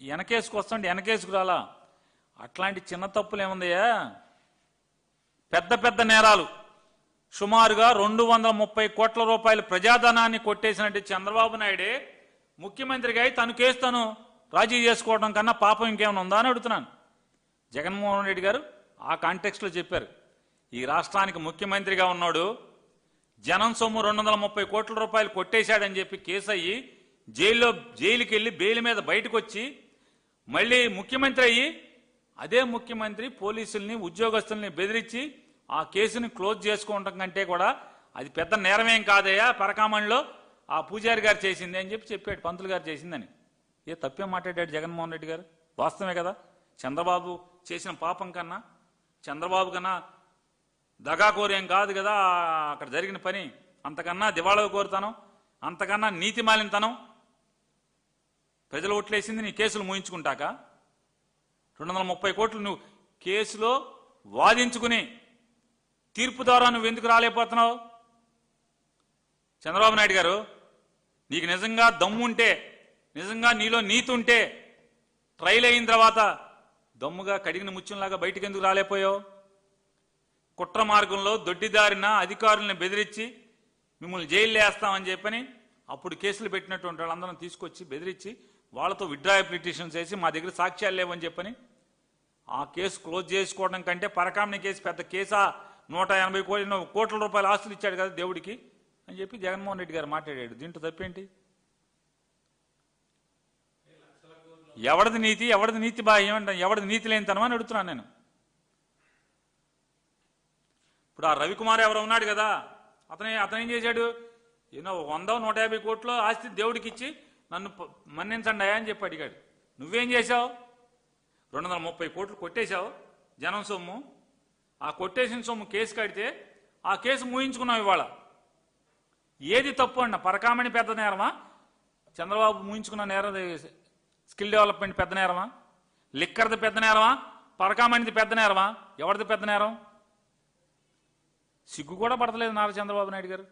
వెనకేసుకు వస్తుంటే వెనకేసుకు రాలా అట్లాంటి చిన్న తప్పులు ఏముందయ్యా? పెద్ద పెద్ద నేరాలు. సుమారుగా రెండు వందల ముప్పై కోట్ల రూపాయల ప్రజాధనాన్ని కొట్టేసినట్టు చంద్రబాబు నాయుడే ముఖ్యమంత్రిగా అయి తను కేసు తను రాజీ చేసుకోవడం కన్నా పాపం ఇంకేమైనా ఉందా అని అడుగుతున్నాను. జగన్మోహన్ రెడ్డి గారు ఆ కాంటెక్స్ట్లో చెప్పారు. ఈ రాష్ట్రానికి ముఖ్యమంత్రిగా ఉన్నాడు. జనం సొమ్ము రెండు వందల ముప్పై కోట్ల రూపాయలు కొట్టేశాడని చెప్పి కేసు అయ్యి జైల్లో జైలుకి వెళ్ళి బెయిల్ మీద బయటకు వచ్చి మళ్ళీ ముఖ్యమంత్రి అయ్యి అదే ముఖ్యమంత్రి పోలీసుల్ని ఉద్యోగస్తుల్ని బెదిరించి ఆ కేసుని క్లోజ్ చేసుకోవటం కంటే కూడా అది పెద్ద నేరమేం కాదయ్యా పరకామణిలో ఆ పూజారి గారు చేసింది అని చెప్పి చెప్పాడు పంతులు గారు చేసిందని. ఏ తప్పే మాట్లాడాడు జగన్మోహన్ రెడ్డి గారు? వాస్తవమే కదా. చంద్రబాబు చేసిన పాపం కన్నా చంద్రబాబు కన్నా దగాకోరేం కాదు కదా అక్కడ జరిగిన పని. అంతకన్నా దివాళా కోరుతాను అంతకన్నా నీతి మాలినతనం ప్రజలు ఓట్లేసింది నీ కేసులు మూయించుకుంటాక? రెండు వందల ముప్పై కోట్లు నువ్వు కేసులో వాదించుకుని తీర్పు ద్వారా నువ్వు ఎందుకు రాలేకపోతున్నావు? చంద్రబాబు నాయుడు గారు నీకు నిజంగా దమ్ముంటే నిజంగా నీలో నీతి ఉంటే ట్రైల్ అయిన తర్వాత దమ్ముగా కడిగిన ముత్యంలాగా బయటికి ఎందుకు రాలేపోయావు కుట్ర మార్గంలో దొడ్డిదారిన అధికారుల్ని బెదిరించి మిమ్మల్ని జైలు వేస్తామని చెప్పని అప్పుడు కేసులు పెట్టినటువంటి వాళ్ళందరం తీసుకొచ్చి బెదిరించి వాళ్ళతో విడ్డ్రాయ పిటిషన్స్ వేసి మా దగ్గర సాక్ష్యాలు లేవని చెప్పని ఆ కేసు క్లోజ్ చేసుకోవడం కంటే పరకామణి కేసు పెద్ద కేసా నూట ఎనభై కోట్ల కోట్ల రూపాయల ఆస్తులు ఇచ్చాడు కదా దేవుడికి అని చెప్పి జగన్మోహన్ రెడ్డి గారు మాట్లాడాడు. దీంట్లో తప్పేంటి? ఎవడది నీతి ఎవడది నీతి బాహ్యం అంటే ఎవడది నీతి లేనితనం అని అడుగుతున్నాను నేను. ఇప్పుడు ఆ రవికుమార్ ఎవరో ఉన్నాడు కదా అతనే అతనేం చేశాడు? ఏదో వంద నూట యాభై కోట్లు ఆస్తి దేవుడికి ఇచ్చి నన్ను మన్నించండి అని చెప్పి అడిగాడు. నువ్వేం చేశావు? రెండు వందల ముప్పై కోట్లు కొట్టేశావు. జనం సొమ్ము. ఆ కొట్టేసిన సొమ్ము కేసు కడితే ఆ కేసు మూయించుకున్నావు ఇవాళ. ఏది తప్పు అన్న పరకామణి పెద్ద నేరమా? చంద్రబాబు మూయించుకున్న నేరం స్కిల్ డెవలప్మెంట్ పెద్ద నేరమా? లిక్కర్ది పెద్ద నేరమా? పరకామణిది పెద్ద నేరమా? ఎవరిది పెద్ద నేరం? సిగ్గు కూడా పడతలేదు నారా చంద్రబాబు నాయుడు గారు.